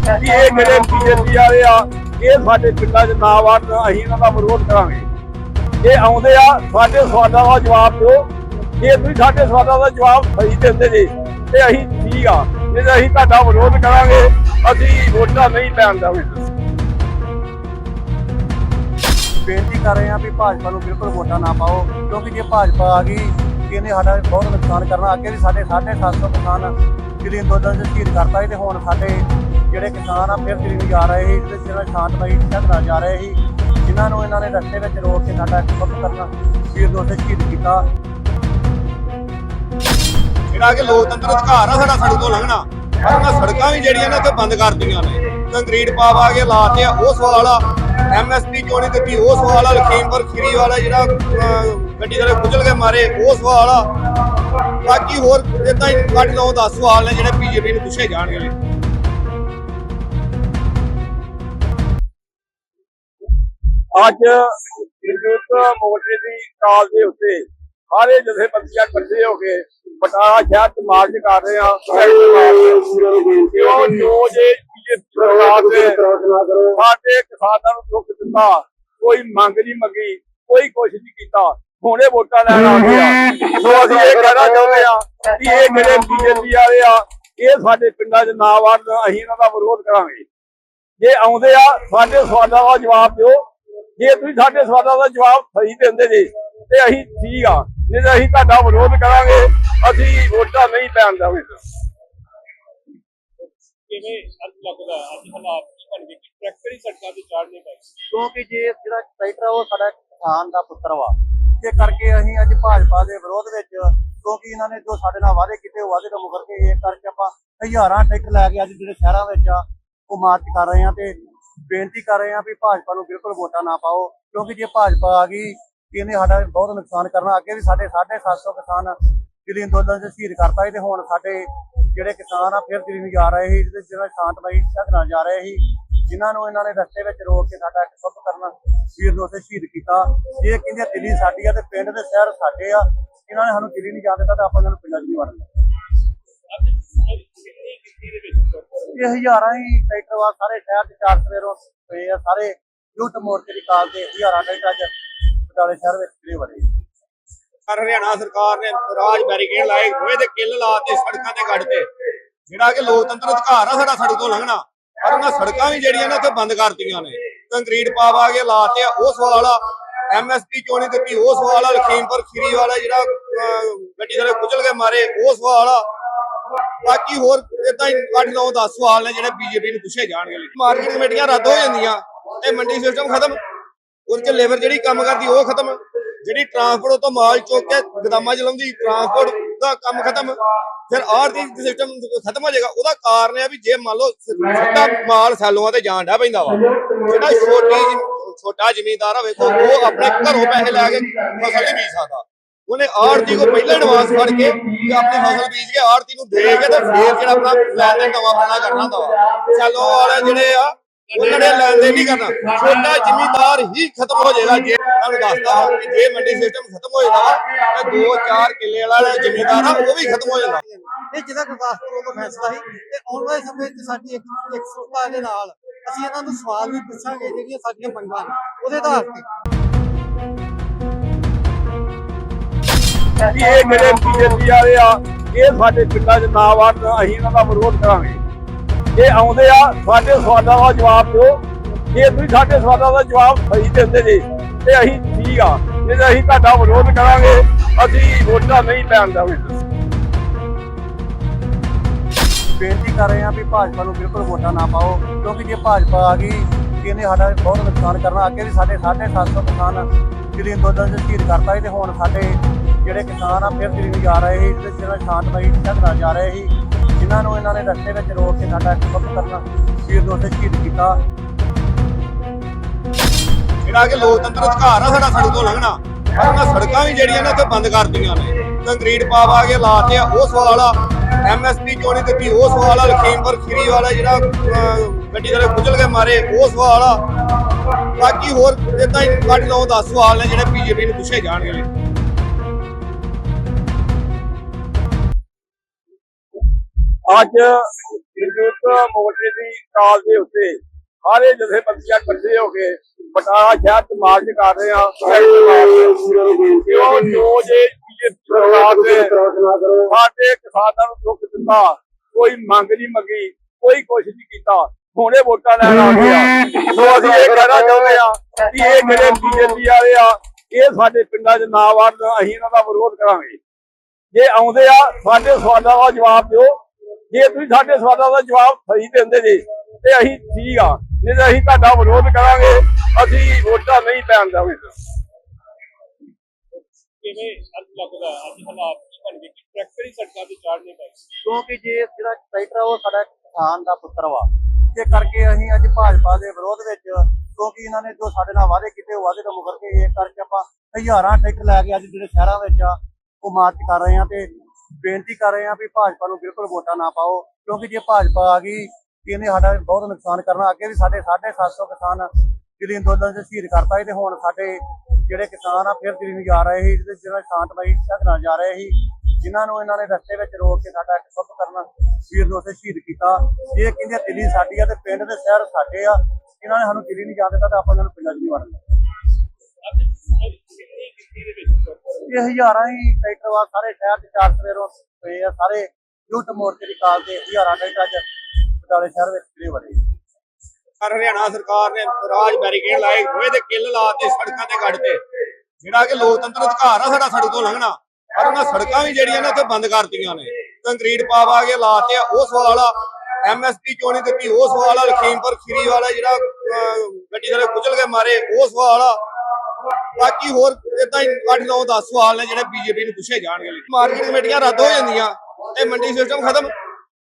ਕਿ ਇਹ ਜਿਹੜੇ ਬੀਜੇਪੀ ਵਾਲੇ ਆ, ਇਹ ਸਾਡੇ ਪਿੰਡਾਂ 'ਚ ਨਾ ਵੜਨ, ਅਸੀਂ ਇਹਨਾਂ ਦਾ ਵਿਰੋਧ ਕਰਾਂਗੇ। ਇਹ ਆਉਂਦੇ ਆ, ਸਾਡੇ ਸਵਾਲਾਂ ਦਾ ਜਵਾਬ ਦਿਓ। ਜੇ ਤੁਸੀਂ ਸਾਡੇ ਸਵਾਲਾਂ ਦਾ ਜਵਾਬ ਸਹੀ ਦਿੰਦੇ ਜੀ, ਤੇ ਅਸੀਂ ਠੀਕ ਆ। ਨਹੀਂ ਅਸੀਂ ਤੁਹਾਡਾ ਵਿਰੋਧ ਕਰਾਂਗੇ, ਅਸੀਂ ਵੋਟਾਂ ਨਹੀਂ ਪੈਣ ਦੇਵਾਂਗੇ। ਬੇਨਤੀ ਕਰ ਰਹੇ ਹਾਂ ਵੀ ਭਾਜਪਾ ਨੂੰ ਬਿਲਕੁਲ ਵੋਟਾਂ ਨਾ ਪਾਓ, ਕਿਉਂਕਿ ਜੇ ਭਾਜਪਾ ਆ ਗਈ ਇਹਨੇ ਸਾਡਾ ਬਹੁਤ ਨੁਕਸਾਨ ਕਰਨਾ। ਅੱਗੇ ਵੀ ਸਾਡੇ 750 ਕਿਸਾਨ ਜਿਹੜੇ ਅੰਦੋਲਨ ਚ ਸ਼ਹੀਦ ਕਰਤਾ ਤੇ ਹੁਣ ਸਾਡੇ ਜਿਹੜੇ ਕਿਸਾਨ ਆ, ਫਿਰ ਦਿੱਲੀ ਜਾ ਰਹੇ ਸੀ, ਤੇ ਜਿਹੜਾ ਸ਼ਾਂਤਮਈ ਝਗੜਾ ਜਾ ਰਹੇ ਸੀ, ਜਿਨ੍ਹਾਂ ਨੂੰ ਇਹਨਾਂ ਨੇ ਰਸਤੇ ਵਿੱਚ ਰੋਕ ਕੇ ਸਾਡਾ ਖੁਦ ਕਰਨਾ ਵੀਰ ਦੋਸਤ ਸ਼ਹੀਦ ਕੀਤਾ। ਜਿਹੜਾ ਕਿ ਲੋਕਤੰਤਰ ਅਧਿਕਾਰ ਆ ਸਾਡਾ ਸੜਕ ਲੰਘਣਾ, ਪਰ ਉਹਨਾਂ ਸੜਕਾਂ ਵੀ ਜਿਹੜੀਆਂ ਨੇ ਉੱਥੇ ਬੰਦ ਕਰਤੀਆਂ ਨੇ। ਕੰਕਰੀਟ ਪਾ ਪਾ ਕੇ ਲਾਤੇ ਆ, ਉਹ ਸਵਾਲ ਆ ਐਮਐਸਪੀ ਕਿਉਂ ਨਹੀਂ ਦਿੱਤੀ, ਉਹ ਸਵਾਲ ਆ ਲਖੀਮਪੁਰ ਖੀਰੀ ਵਾਲਾ ਜਿਹੜਾ ਗੱਡੀ ਦੇ ਕੁਚਲ ਕੇ ਮਾਰੇ, ਉਹ ਸਵਾਲ। ਆ ਬਾਕੀ ਹੋਰ ਇਦਾਂ ਹੀ 8 9 10 ਸਵਾਲ ਨੇ ਜਿਹੜੇ ਬੀਜੇਪੀ ਨੂੰ ਪੁੱਛੇ ਜਾਣਗੇ। ਅੱਜ ਯੂਥ ਮੋਰਚੇ ਦੀ ਕਾਲ ਦੇ ਉੱਤੇ ਸਾਰੇ ਜਥੇਬੰਦੀਆਂ ਇਕੱਠੇ ਹੋ ਕੇ ਬਟਾਲਾ ਸ਼ਹਿਰ ਚ ਮਾਰਚ ਕਰ ਰਹੇ ਆ ਕਿਉਂ ਜੋ ਜੇ ਸਰਕਾਰ ਨੇ ਸਾਡੇ ਕਿਸਾਨਾਂ ਨੂੰ ਦੁੱਖ ਦਿੱਤਾ, ਕੋਈ ਮੰਗ ਨਹੀਂ ਮੰਗੀ, ਕੋਈ ਕੁਛ ਨਹੀਂ ਕੀਤਾ, ਹੁਣੇ ਵੋਟਾਂ ਲੈਣ ਆ ਗਿਆ ਸੋ ਅਸੀਂ ਇਹ ਕਹਿਣਾ ਚਾਹੁੰਦੇ ਆ ਕਿ ਇਹ ਜਿਹੜੇ ਬੀਜੇਪੀ ਵਾਲੇ ਆ, ਇਹ ਸਾਡੇ ਪਿੰਡਾਂ 'ਚ ਨਾ ਵੜਨ ਅਸੀਂ ਇਹਨਾਂ ਦਾ ਵਿਰੋਧ ਕਰਾਂਗੇ। ਜੇ ਆਉਂਦੇ ਆ, ਸਾਡੇ ਸਵਾਲਾਂ ਦਾ ਜਵਾਬ ਦਿਓ। ਜੇ ਤੁਸੀਂ ਸਾਡੇ ਸਵਾਲਾਂ ਦਾ ਜਵਾਬ ਸਹੀ ਦਿੰਦੇ ਜੀ ਤੇ ਅਸੀਂ ਠੀਕ ਆ। ਨਹੀਂ ਤਾਂ ਅਸੀਂ ਤੁਹਾਡਾ ਵਿਰੋਧ ਕਰਾਂਗੇ ਅਸੀਂ ਵੋਟਾਂ ਨਹੀਂ ਪੈਣ ਦੇਵਾਂਗੇ। ਕਿਵੇਂ ਅੱਜ ਲੱਗਦਾ? ਅੱਜ ਹਾਲਾਤ ਕੀ ਬਣ ਗਏ? ਕਿ ਟਰੈਕਟਰ ਹੀ ਸੜਕਾਂ ਤੇ ਚਾੜ ਨਹੀਂ ਪਾਏ। ਕਿਉਂਕਿ ਜੇ ਜਿਹੜਾ ਟਰੈਕਟਰ ਆ ਉਹ ਸਾਡਾ ਕਿਸਾਨ ਦਾ ਪੁੱਤਰ ਵਾ। ਇਹ ਕਰਕੇ ਅਸੀਂ ਅੱਜ ਭਾਜਪਾ ਦੇ ਵਿਰੋਧ ਵਿੱਚ ਕਿਉਂਕਿ ਇਹਨਾਂ ਨੇ ਜੋ ਸਾਡੇ ਨਾਲ ਵਾਅਦੇ ਕੀਤੇ ਉਹ ਵਾਅਦੇ ਤੋਂ ਮੁਕਰ ਕੇ ਇਹ ਕਰਕੇ ਆਪਾਂ ਹਜ਼ਾਰਾਂ ਟਰੈਕਟਰ ਲੈ ਕੇ ਅੱਜ ਜਿਹੜੇ ਸ਼ਹਿਰਾਂ ਵਿੱਚ ਆ ਉਹ ਮਾਰਚ ਕਰ ਰਹੇ ਆ ਤੇ ਬੇਨਤੀ ਕਰ ਰਹੇ ਹਾਂ ਵੀ ਭਾਜਪਾ ਨੂੰ ਬਿਲਕੁਲ ਵੋਟਾਂ ਨਾ ਪਾਓ, ਕਿਉਂਕਿ ਜੇ ਭਾਜਪਾ ਆ ਗਈ, ਇਹਨੇ ਸਾਡਾ ਬਹੁਤ ਨੁਕਸਾਨ ਕਰਨਾ। ਅੱਗੇ ਵੀ ਸਾਡੇ 750 ਕਿਸਾਨ ਦਿੱਲੀ ਅੰਦੋਲਨ ਚ ਸ਼ਹੀਦ ਕਰਤਾ ਸੀ ਤੇ ਹੁਣ ਸਾਡੇ ਜਿਹੜੇ ਕਿਸਾਨ ਆ, ਫਿਰ ਦਿੱਲੀ ਨੂੰ ਜਾ ਰਹੇ ਸੀ ਤੇ ਜਿਹੜਾ ਸ਼ਾਂਤਮਈ ਝਗੜਾ ਜਾ ਰਹੇ ਸੀ, ਜਿਨ੍ਹਾਂ ਨੂੰ ਇਹਨਾਂ ਨੇ ਰਸਤੇ ਵਿੱਚ ਰੋਕ ਕੇ ਸਾਡਾ ਇੱਕ ਖੁਦ ਕਰਨ ਵੀਰ ਨੂੰ ਉੱਥੇ ਸ਼ਹੀਦ ਕੀਤਾ। ਇਹ ਕਹਿੰਦੇ ਦਿੱਲੀ ਸਾਡੀ ਆ ਤੇ ਪਿੰਡ ਦੇ ਸ਼ਹਿਰ ਸਾਡੇ ਆ। ਇਹਨਾਂ ਨੇ ਸਾਨੂੰ ਦਿੱਲੀ ਨਹੀਂ ਜਾਣ ਦਿੱਤਾ ਤਾਂ ਆਪਾਂ ਇਹਨਾਂ ਨੂੰ ਪੰਜਾਬ 'ਚ ਨਹੀਂ ਵੜਨ। ਇਹ ਹਜ਼ਾਰਾਂ ਹੀ ਟਰੈਕਟਰ ਵਾ ਸਾਰੇ ਸ਼ਹਿਰ ਦੇ ਚਾਰ ਸਵੇਰੋਂ ਪਏ ਆ ਸਾਰੇ ਯੂਥ ਮੋਰਚੇ ਦੀ ਕਾਲ ਤੇ ਹਜ਼ਾਰਾਂ ਟਰੈਕਟਰ ਅੱਜ ਬਟਾਲੇ ਸ਼ਹਿਰ ਵਿੱਚ ਜਿਹੜੇ ਵੜੇ ਪਰ ਹਰਿਆਣਾ ਸਰਕਾਰ ਨੇ ਰਾਜ ਬੈਰੀਕੇਡ ਲਾਏ ਹੋਏ ਤੇ ਕਿੱਲ ਲਾਤੇ ਸੜਕਾਂ ਤੇ ਕੱਢ ਤੇ। ਜਿਹੜਾ ਕਿ ਲੋਕਤੰਤਰ ਅਧਿਕਾਰ ਆ ਸਾਡਾ ਸੜਕ ਤੋਂ ਲੰਘਣਾ। ਪਰ ਉਹਨਾਂ ਸੜਕਾਂ ਵੀ ਜਿਹੜੀਆਂ ਨੇ ਉੱਥੇ ਬੰਦ ਕਰਤੀਆਂ ਨੇ। ਕੰਕਰੀਟ ਪਾ ਪਾ ਕੇ ਲਾਤੇ ਆ ਉਹ ਸਵਾਲ ਆ ਐਮਐਸਪੀ ਕਿਉਂ ਨਹੀਂ ਦਿੱਤੀ ਉਹ ਸਵਾਲ ਆ ਲਖੀਮਪੁਰ ਖੀਰੀ ਵਾਲਾ ਜਿਹੜਾ ਗੱਡੀ ਦੇ ਕੁਚਲ ਕੇ ਮਾਰੇ ਉਹ ਸਵਾਲ ਆ ਬਾਕੀ ਹੋਰ ਇਦਾਂ ਹੀ 8 9 10 ਸਵਾਲ ਨੇ ਜਿਹੜੇ ਬੀਜੇਪੀ ਨੂੰ ਪੁੱਛੇ ਜਾਣਗੇ। ਮਾਰਕੀਟ ਕਮੇਟੀਆਂ ਰੱਦ ਹੋ ਜਾਂਦੀਆਂ, ਇਹ ਮੰਡੀ ਸਿਸਟਮ ਖਤਮ। ਉਹਦੇ ਚ ਲੇਬਰ ਜਿਹੜੀ ਕੰਮ ਕਰਦੀ, ਉਹ ਖਤਮ। ਜਿਹੜੀ ਟਰਾਂਸਪੋਰਟ ਤੋਂ ਮਾਲ ਚੁੱਕ ਕੇ ਗਦਾਮਾਂ ਚ ਲਾਉਂਦੀ ਟਰਾਂਸਪੋਰਟ ਦਾ ਕੰਮ ਖਤਮ। ਫਿਰ ਆਰਥਿਕ ਸਿਸਟਮ ਖਤਮ ਹੋ ਜਾਏਗਾ। ਉਹਦਾ ਕਾਰਨ ਇਹ ਆ ਵੀ ਜੇ ਮੰਨ ਲਓ ਸਿੱਧਾ ਮਾਲ ਸੈਲੋਆਂ ਤੇ ਜਾਣ ਡਾ ਪੈਂਦਾ ਵਾ, ਜਿਹੜਾ ਛੋਟੀ ਛੋਟਾ ਜ਼ਿਮੀਂਦਾਰ ਹੋਵੇ ਕੋ ਉਹ ਆਪਣੇ ਘਰੋਂ ਪੈਸੇ ਲੈ ਕੇ ਫਸਲ ਨਹੀਂ ਬੀਜ ਸਕਦਾ। ਉਹਨੇ ਆੜਤੀ ਕੋ ਪਹਿਲਾਂ ਐਡਵਾਂਸ ਫੜ ਕੇ ਤੇ ਆਪਣੀ ਫਸਲ ਬੀਜ ਕੇ ਆੜਤੀ ਨੂੰ ਦੇ ਕੇ ਤੇ ਫੇਰ ਜਿਹੜਾ ਆਪਣਾ ਲੈਣ ਦੇਣ ਨਵਾਂ ਪੁਰਾਣਾ ਕਰਨਾ ਹੁੰਦਾ ਵਾ। ਵਾਲੇ ਜਿਹੜੇ ਆ, ਉਹਨਾਂ ਨੇ ਲੈਣ ਨਹੀਂ ਕਰਨਾ। ਛੋਟਾ ਜ਼ਿਮੀਂਦਾਰ ਹੀ ਖਤਮ ਹੋ ਜਾਏਗਾ। ਜੇ ਤੁਹਾਨੂੰ ਦੱਸਦਾ ਕਿ ਜੇ ਮੰਡੀ ਸਿਸਟਮ ਖਤਮ ਹੋ ਜਾਏਗਾ, ਤੇ 2-4 ਕਿੱਲੇ ਵਾਲਾ ਜ਼ਿਮੀਂਦਾਰ ਆ, ਉਹ ਵੀ ਖਤਮ ਹੋ ਜਾਂਦਾ। ਇਹ ਜਿਹੜਾ ਗੁਰਦਾਸਪੁਰ ਦਾ ਫੈਸਲਾ ਸੀ ਤੇ ਆਉਣ ਵਾਲੇ ਸਮੇਂ ਵਿੱਚ ਸਾਡੀ ਇੱਕ ਇਕਸੁਰਤਾ ਦੇ ਨਾਲ ਅਸੀਂ ਇਹਨਾਂ ਨੂੰ ਸਵਾਲ ਵੀ ਪੁੱਛਾਂਗੇ ਜਿਹੜੀਆਂ ਸਾਡੀਆਂ ਮੰਗਾਂ ਨੇ, ਉਹਦੇ ਆਧਾਰ ਤੇ। ਕਿ ਇਹ ਜਿਹੜੇ ਬੀਜੇਪੀ ਵਾਲੇ ਆ, ਇਹ ਸਾਡੇ ਪਿੰਡਾਂ 'ਚ ਨਾ ਵੜਨ, ਅਸੀਂ ਇਹਨਾਂ ਦਾ ਵਿਰੋਧ ਕਰਾਂਗੇ। ਜੇ ਆਉਂਦੇ ਆ, ਸਾਡੇ ਸਵਾਲਾਂ ਦਾ ਜਵਾਬ ਦਿਓ। ਜੇ ਤੁਸੀਂ ਸਾਡੇ ਸਵਾਲਾਂ ਦਾ ਜਵਾਬ ਸਹੀ ਦਿੰਦੇ ਜੀ, ਤੇ ਅਸੀਂ ਠੀਕ ਆ। ਨਹੀਂ ਅਸੀਂ ਤੁਹਾਡਾ ਵਿਰੋਧ ਕਰਾਂਗੇ, ਅਸੀਂ ਵੋਟਾਂ ਨਹੀਂ ਪੈਣ ਦੇਵਾਂਗੇ। ਬੇਨਤੀ ਕਰ ਰਹੇ ਹਾਂ ਵੀ ਭਾਜਪਾ ਨੂੰ ਬਿਲਕੁਲ ਵੋਟਾਂ ਨਾ ਪਾਓ, ਕਿਉਂਕਿ ਜੇ ਭਾਜਪਾ ਆ ਗਈ ਇਹਨੇ ਸਾਡਾ ਬਹੁਤ ਨੁਕਸਾਨ ਕਰਨਾ। ਅੱਗੇ ਵੀ ਸਾਡੇ 750 ਕਿਸਾਨ ਦਿੱਲੀ ਅੰਦੋਲਨ ਚ ਸ਼ਹੀਦ ਕਰਤਾ ਤੇ ਹੁਣ ਸਾਡੇ ਜਿਹੜੇ ਕਿਸਾਨ ਆ, ਫਿਰ ਦਿੱਲੀ ਜਾ ਰਹੇ ਸੀ ਤੇ ਜਿਹੜਾ ਸ਼ਾਂਤਮਈ ਝਗੜਾ ਜਾ ਰਹੇ ਸੀ, ਜਿਨ੍ਹਾਂ ਨੂੰ ਇਹਨਾਂ ਨੇ ਰਸਤੇ ਵਿੱਚ ਰੋਕ ਕੇ ਸਾਡਾ ਖੁਦ ਕਰਨਾ ਵੀਰ ਨੂੰ ਸ਼ਹੀਦ ਕੀਤਾ। ਜਿਹੜਾ ਕਿ ਲੋਕਤੰਤਰ ਅਧਿਕਾਰ ਆ ਸਾਡਾ ਸੜਕ ਤੋਂ ਲੰਘਣਾ, ਪਰ ਉਹਨਾਂ ਸੜਕਾਂ ਵੀ ਜਿਹੜੀਆਂ ਨੇ ਉੱਥੇ ਬੰਦ ਕਰਤੀਆਂ ਨੇ। ਕੰਕਰੀਟ ਪਾ ਪਾ ਕੇ ਲਾਤੇ ਆ ਉਹ ਸਵਾਲ ਆ ਐਮਐਸਪੀ ਕਿਉਂ ਨਹੀਂ ਦਿੱਤੀ, ਉਹ ਸਵਾਲ ਆ ਲਖੀਮਪੁਰ ਖੀਰੀ ਵਾਲਾ ਜਿਹੜਾ ਗੱਡੀ ਵਾਲੇ ਕੁਚਲ ਕੇ ਮਾਰੇ, ਉਹ ਸਵਾਲ ਆ ਬਾਕੀ ਹੋਰ, ਇਦਾਂ ਹੀ 8 9 10 ਸਵਾਲ ਨੇ ਜਿਹੜੇ ਬੀਜੇਪੀ ਨੂੰ ਪੁੱਛੇ ਜਾਣਗੇ। ਅੱਜ ਸੰਯੁਕਤ ਮੋਰਚੇ ਦੀ ਕਾਲ ਦੇ ਉੱਤੇ ਸਾਰੇ ਜਥੇਬੰਦੀਆਂ ਇਕੱਠੇ ਹੋ ਕੇ ਬਟਾਲਾ ਸ਼ਹਿਰ ਚ ਮਾਰਚ ਕਰ ਰਹੇ ਆ ਕਿਉਂ? ਜੋ ਜੇ ਸਰਕਾਰ ਨੇ ਸਾਡੇ ਕਿਸਾਨਾਂ ਨੂੰ ਦੁੱਖ ਦਿੱਤਾ, ਕੋਈ ਮੰਗ ਨਹੀਂ ਮੰਗੀ, ਕੋਈ ਕੁਛ ਨਹੀਂ ਕੀਤਾ। ਹੁਣੇ ਵੋਟਾਂ ਲੈਣ ਆ ਗਏ ਸੋ ਅਸੀਂ ਇਹ ਕਹਿਣਾ ਚਾਹੁੰਦੇ ਆ ਕਿ ਇਹ ਜਿਹੜੇ ਬੀਜੇਪੀ ਵਾਲੇ ਆ, ਇਹ ਸਾਡੇ ਪਿੰਡਾਂ 'ਚ ਨਾ ਵੜਨ, ਅਸੀਂ ਇਹਨਾਂ ਦਾ ਵਿਰੋਧ ਕਰਾਂਗੇ। ਜੇ ਆਉਂਦੇ ਆ, ਸਾਡੇ ਸਵਾਲਾਂ ਦਾ ਜਵਾਬ ਦਿਓ। ਜੇ ਤੁਸੀਂ ਸਾਡੇ ਸਵਾਲਾਂ ਦਾ ਜਵਾਬ ਸਹੀ ਦਿੰਦੇ ਜੀ ਤੇ ਅਸੀਂ ਠੀਕ ਆ। ਨਹੀਂ ਤਾਂ ਅਸੀਂ ਤੁਹਾਡਾ ਵਿਰੋਧ ਕਰਾਂਗੇ ਅਸੀਂ ਵੋਟਾਂ ਨਹੀਂ ਪੈਣ ਦੇਵਾਂਗੇ। ਕਿਵੇਂ ਅੱਜ ਲੱਗਦਾ ਅੱਜ ਹਾਲਾਤ ਕੀ ਬਣ ਗਏ? ਕਿ ਟਰੈਕਟਰ ਹੀ ਸੜਕਾਂ ਤੇ ਚਾੜਨੇ ਪਏ। ਕਿਉਂਕਿ ਜੇ ਜਿਹੜਾ ਟਰੈਕਟਰ ਆ ਉਹ ਸਾਡਾ ਕਿਸਾਨ ਦਾ ਪੁੱਤਰ ਵਾ। ਇਹ ਕਰਕੇ ਅਸੀਂ ਅੱਜ ਭਾਜਪਾ ਦੇ ਵਿਰੋਧ ਵਿੱਚ ਕਿਉਂਕਿ ਇਹਨਾਂ ਨੇ ਜੋ ਸਾਡੇ ਨਾਲ ਵਾਅਦੇ ਕੀਤੇ ਉਹ ਵਾਅਦੇ ਤੋਂ ਮੁਕਰ ਕੇ ਇਹ ਕਰਕੇ ਆਪਾਂ ਹਜ਼ਾਰਾਂ ਟਰੈਕਟਰ ਲੈ ਕੇ ਅੱਜ ਜਿਹੜੇ ਸ਼ਹਿਰਾਂ ਵਿੱਚ ਆ ਉਹ ਮਾਰਚ ਕਰ ਰਹੇ ਆ ਤੇ ਬੇਨਤੀ ਕਰ ਰਹੇ ਹਾਂ ਵੀ ਭਾਜਪਾ ਨੂੰ ਬਿਲਕੁਲ ਵੋਟਾਂ ਨਾ ਪਾਓ, ਕਿਉਂਕਿ ਜੇ ਭਾਜਪਾ ਆ ਗਈ, ਇਹਨੇ ਸਾਡਾ ਬਹੁਤ ਨੁਕਸਾਨ ਕਰਨਾ। ਅੱਗੇ ਵੀ ਸਾਡੇ 750 ਕਿਸਾਨ ਦਿੱਲੀ ਅੰਦੋਲਨ ਚ ਸ਼ਹੀਦ ਕਰਤਾ ਸੀ ਤੇ ਹੁਣ ਸਾਡੇ ਜਿਹੜੇ ਕਿਸਾਨ ਆ, ਫਿਰ ਦਿੱਲੀ ਨੂੰ ਜਾ ਰਹੇ ਸੀ ਤੇ ਜਿਹੜਾ ਸ਼ਾਂਤਮਈ ਢੰਗ ਨਾਲ ਜਾ ਰਹੇ ਸੀ, ਜਿਨ੍ਹਾਂ ਨੂੰ ਇਹਨਾਂ ਨੇ ਰਸਤੇ ਵਿੱਚ ਰੋਕ ਕੇ ਸਾਡਾ ਇੱਕ ਸੁੱਧ ਕਰਨਾ ਵੀਰ ਨੂੰ ਉੱਥੇ ਸ਼ਹੀਦ ਕੀਤਾ। ਇਹ ਕਹਿੰਦੇ ਦਿੱਲੀ ਸਾਡੀ ਆ ਤੇ ਪਿੰਡ ਦੇ ਸ਼ਹਿਰ ਸਾਡੇ ਆ। ਇਹਨਾਂ ਨੇ ਸਾਨੂੰ ਦਿੱਲੀ ਨਹੀਂ ਜਾ ਦਿੱਤਾ ਤਾਂ ਆਪਾਂ ਇਹਨਾਂ ਨੂੰ ਪਿੰਡਾਂ 'ਚ ਨਹੀਂ ਵੜਨਾ। ਗਿਣਤੀ ਦੇ ਵਿੱਚ। ਟਰੈਕਟਰ ਇਹ ਹਜ਼ਾਰਾਂ ਹੀ ਟਰੈਕਟਰ ਵਾ ਸਾਰੇ ਸ਼ਹਿਰ ਦੇ ਚਾਰ ਸਵੇਰੋਂ ਪਏ ਆ ਸਾਰੇ ਯੂਥ ਮੋਰਚੇ ਦੀ ਕਾਲ ਤੇ ਹਜ਼ਾਰਾਂ ਟਰੈਕਟਰ ਅੱਜ ਬਟਾਲੇ ਸ਼ਹਿਰ ਵਿੱਚ ਜਿਹੜੇ ਵੜੇ ਪਰ ਹਰਿਆਣਾ ਸਰਕਾਰ ਨੇ ਰਾਜ ਬੈਰੀਕੇਡ ਲਾਏ ਹੋਏ ਤੇ ਕਿੱਲ ਲਾਤੇ ਸੜਕਾਂ ਤੇ ਗੱਡ ਤੇ। ਜਿਹੜਾ ਕਿ ਲੋਕਤੰਤਰ ਅਧਿਕਾਰ ਆ ਸਾਡਾ ਸੜਕ ਤੋਂ ਲੰਘਣਾ ਪਰ ਉਹਨਾਂ ਸੜਕਾਂ ਵੀ ਜਿਹੜੀਆਂ ਨੇ ਉੱਥੇ ਬੰਦ ਕਰਤੀਆਂ ਨੇ। ਕੰਕਰੀਟ ਪਾ ਪਾ ਕੇ ਲਾਤੇ ਆ ਉਹ ਸਵਾਲ ਆ ਐਮਐਸਪੀ ਕਿਉਂ ਨਹੀਂ ਦਿੱਤੀ ਉਹ ਸਵਾਲ ਆ ਲਖੀਮਪੁਰ ਖੀਰੀ ਵਾਲਾ ਜਿਹੜਾ ਗੱਡੀ ਥੱਲੇ ਕੁਚਲ ਕੇ ਮਾਰੇ ਉਹ ਸਵਾਲ ਆ। ਬਾਕੀ ਹੋਰ ਇਦਾਂ ਹੀ 8 9 10 ਸਵਾਲ ਨੇ ਜਿਹੜੇ ਬੀਜੇਪੀ ਨੂੰ ਪੁੱਛੇ ਜਾਣਗੇ। ਮਾਰਕੀਟ ਕਮੇਟੀਆਂ ਰੱਦ ਹੋ ਜਾਂਦੀਆਂ ਤੇ ਮੰਡੀ ਸਿਸਟਮ ਖਤਮ।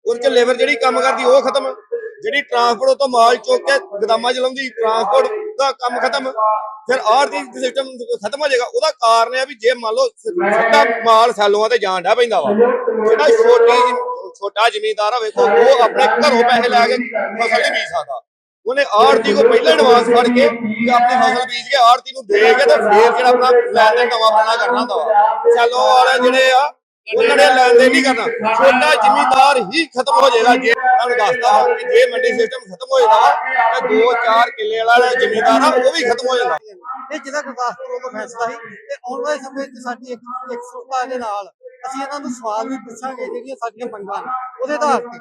ਉਹਦੇ ਚ ਲੇਬਰ ਜਿਹੜੀ ਕੰਮ ਕਰਦੀ, ਉਹ ਖਤਮ। ਜਿਹੜੀ ਟਰਾਂਸਪੋਰਟ ਤੋਂ ਮਾਲ ਚੁੱਕ ਕੇ ਗਦਾਮਾਂ ਚ ਲਾਉਂਦੀ ਟਰਾਂਸਪੋਰਟ ਦਾ ਕੰਮ ਖਤਮ। ਫਿਰ ਆਰਥੀ ਸਿਸਟਮ ਖਤਮ ਹੋ ਜਾਏਗਾ। ਉਹਦਾ ਕਾਰਨ ਇਹ ਆ ਵੀ ਜੇ ਮੰਨ ਲਓ ਸਿੱਧਾ ਮਾਲ ਸੈਲੋਆਂ ਤੇ ਜਾਣ ਡਿਆ ਪੈਂਦਾ ਵਾ, ਜਿਹੜਾ ਛੋਟੀ ਛੋਟਾ ਜ਼ਿਮੀਂਦਾਰ ਆ, ਵੇਖੋ, ਉਹ ਆਪਣੇ ਘਰੋਂ ਪੈਸੇ ਲੈ ਕੇ ਫਸਲ ਨਹੀਂ ਬੀਜ ਸਕਦਾ। ਉਹਨੇ ਆੜਤੀ ਕੋ ਪਹਿਲਾਂ ਐਡਵਾਂਸ ਫੜ ਕੇ ਤੇ ਆਪਣੀ ਫਸਲ ਬੀਜ ਕੇ ਆੜਤੀ ਨੂੰ ਦੇ ਕੇ ਤੇ ਫੇਰ ਜਿਹੜਾ ਆਪਣਾ ਲੈਣ ਦੇਣ ਨਵਾਂ ਬਣਨਾ ਕਰਨਾ ਹੁੰਦਾ ਵਾ। ਵਾਲੇ ਜਿਹੜੇ ਆ, ਉਹਨਾਂ ਨੇ ਲੈਣ ਦੇਣ ਨਹੀਂ ਕਰਨਾ? ਛੋਟਾ ਜ਼ਿਮੀਂਦਾਰ ਹੀ ਖਤਮ ਹੋ ਜਾਏਗਾ। ਜੇ ਤੁਹਾਨੂੰ ਦੱਸਦਾ ਕਿ ਜੇ ਮੰਡੀ ਸਿਸਟਮ ਖਤਮ ਹੋ ਜਾਂਦਾ ਤੇ 2-4 ਕਿੱਲੇ ਵਾਲਾ ਜ਼ਿਮੀਂਦਾਰ ਆ, ਉਹ ਵੀ ਖਤਮ ਹੋ ਜਾਂਦਾ ਇਹ ਜਿਹਦਾ ਗੁਰਦਾਸਪੁਰ ਦਾ ਫੈਸਲਾ ਸੀ ਤੇ ਆਉਣ ਵਾਲੇ ਸਮੇਂ 'ਚ ਸਾਡੀ ਇੱਕ ਇੱਕ ਸੁਰਤਾ ਦੇ ਨਾਲ ਅਸੀਂ ਇਹਨਾਂ ਨੂੰ ਸਵਾਲ ਵੀ ਪੁੱਛਾਂਗੇ ਜਿਹੜੀਆਂ ਸਾਡੀਆਂ ਮੰਗਾਂ ਨੇ, ਉਹਦੇ ਆਧਾਰ ਤੇ।